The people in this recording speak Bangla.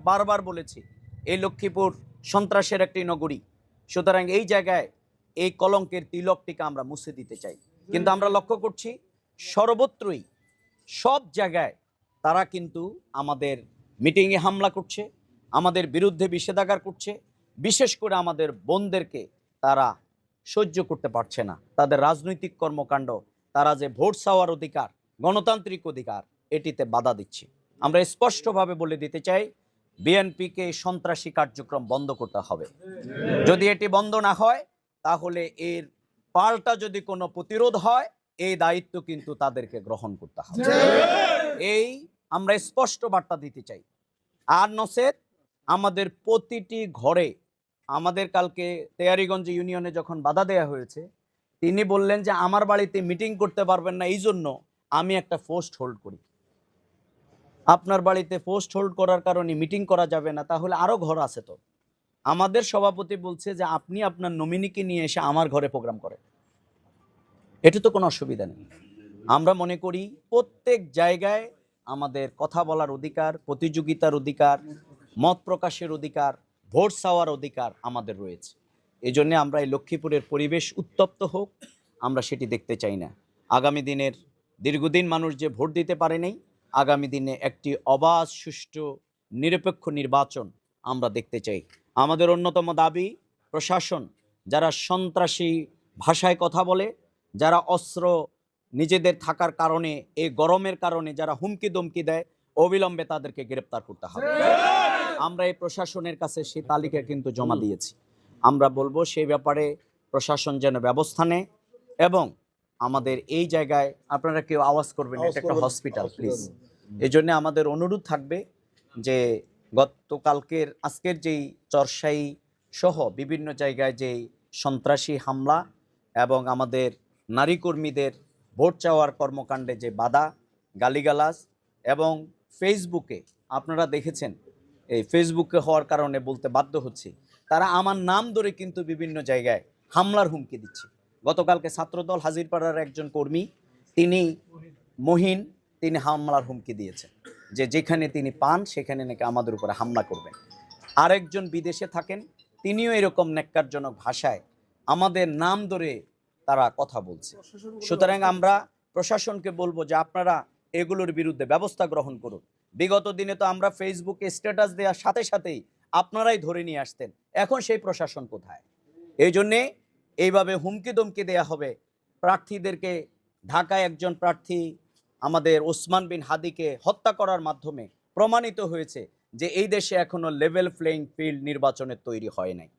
বারবার বলেছি, এই লক্ষ্মীপুর সন্ত্রাসের একটি নগরী। সুতরাং এই জায়গায় এই কলঙ্কের তিলকটিকে আমরা মুছে দিতে চাই। কিন্তু আমরা লক্ষ্য করছি, সর্বত্রই সব জায়গায় তারা কিন্তু আমাদের মিটিংয়ে হামলা করছে, আমাদের বিরুদ্ধে বিষেধাগার করছে, বিশেষ করে আমাদের বোনদেরকে তারা সহ্য করতে পারছে না। তাদের রাজনৈতিক কর্মকাণ্ড, তারা যে ভোট চাওয়ার অধিকার, গণতান্ত্রিক অধিকার, এটিতে বাধা দিচ্ছে। আমরা স্পষ্টভাবে বলে দিতে চাই বিএনপিকে সন্ত্রাসী কার্যক্রম বন্ধ করতে হবে। যদি এটি বন্ধ না হয়, তাহলে এর পাল্টা যদি কোনো প্রতিরোধ হয়, এই দায়িত্ব কিন্তু তাদেরকে গ্রহণ করতে হবে। এই আমরা স্পষ্ট বার্তা দিতে চাই। আর নসেদ আমাদের প্রতিটি ঘরে আমাদের কালকে তেয়ারিগঞ্জ ইউনিয়নে যখন বাধা দেয়া হয়েছে, তিনি বললেন যে, আমার বাড়িতে মিটিং করতে পারবেন না এই জন্য আমি একটা পোস্ট হোল্ড করি। আপনার বাড়িতে পোস্ট হোল্ড করার কারণে মিটিং করা যাবে না, তাহলে আরও ঘর আছে তো। আমাদের সভাপতি বলছে যে, আপনি আপনার নমিনিকে নিয়ে এসে আমার ঘরে প্রোগ্রাম করেন। এটা তো কোনো অসুবিধা নেই। আমরা মনে করি প্রত্যেক জায়গায় আমাদের কথা বলার অধিকার, প্রতিযোগিতার অধিকার, মত প্রকাশের অধিকার ভোট চাওয়ার অধিকার আমাদের রয়েছে। এই জন্যে আমরা এই লক্ষ্মীপুরের পরিবেশ উত্তপ্ত হোক, আমরা সেটি দেখতে চাই না। আগামী দিনের দীর্ঘদিন মানুষ যে ভোট দিতে পারেনি আগামী দিনে একটি অবাধ, সুষ্ঠু, নিরপেক্ষ নির্বাচন আমরা দেখতে চাই। আমাদের অন্যতম দাবি, প্রশাসন, যারা সন্ত্রাসী ভাষায় কথা বলে, যারা অস্ত্র নিজেদের থাকার কারণে, এই গরমের কারণে যারা হুমকি দমকি দেয়, অবিলম্বে তাদেরকে গ্রেপ্তার করতে হবে। আমরা এই প্রশাসনের কাছে সেই তালিকা কিন্তু জমা দিয়েছি। আমরা বলব সেই ব্যাপারে প্রশাসন যেন ব্যবস্থা নেয় এবং আমাদের এই জায়গায় আপনারা কেউ আওয়াজ করবেন না, এটা একটা হসপিটাল প্লিজ এই জন্য আমাদের অনুরোধ থাকবে যে গতকালকের আজকের যেই চরসাই সহ বিভিন্ন জায়গায় যেই সন্ত্রাসী হামলা এবং আমাদের নারী কর্মীদের ভোট চাওয়ার কর্মকাণ্ডে যে বাধা গালিগালাজ এবং ফেসবুকে আপনারা দেখেছেন এই ফেসবুকে হওয়ার কারণে বলতে বাধ্য হচ্ছে তারা আমার নাম ধরে কিন্তু বিভিন্ন জায়গায় হামলার হুমকি দিচ্ছে। গতকালকে ছাত্রদল হাজিরপাড়ার একজন কর্মী, তিনি মহিন, তিনি হামলার হুমকি দিয়েছেন। যে যেখানে তিনি পান, সেখানে নাকি আমাদের উপরে হামলা করবেন। আরেকজন বিদেশে থাকেন, তিনিও এরকম ন্যাক্কারজনক ভাষায় আমাদের নাম ধরে তারা কথা বলছে। সুতরাং আমরা প্রশাসনকে বলব যে আপনারা এগুলোর বিরুদ্ধে ব্যবস্থা গ্রহণ করুন। বিগত দিনে তো আমরা ফেসবুকে স্ট্যাটাস দেওয়ার সাথে সাথেই আপনারাই ধরে নিয়ে আসতেন। এখন সেই প্রশাসন কোথায়? এই জন্যে এইভাবে হুমকি দমকি দেয়া হবে। প্রার্থীদেরকে ঢাকায় একজন প্রার্থী আমাদের ওসমান বিন হাদিকে হত্যা করার মাধ্যমে প্রমাণিত হয়েছে যে এই দেশে এখনও লেভেল প্লেইং ফিল্ড নির্বাচনের তৈরি হয় নাই।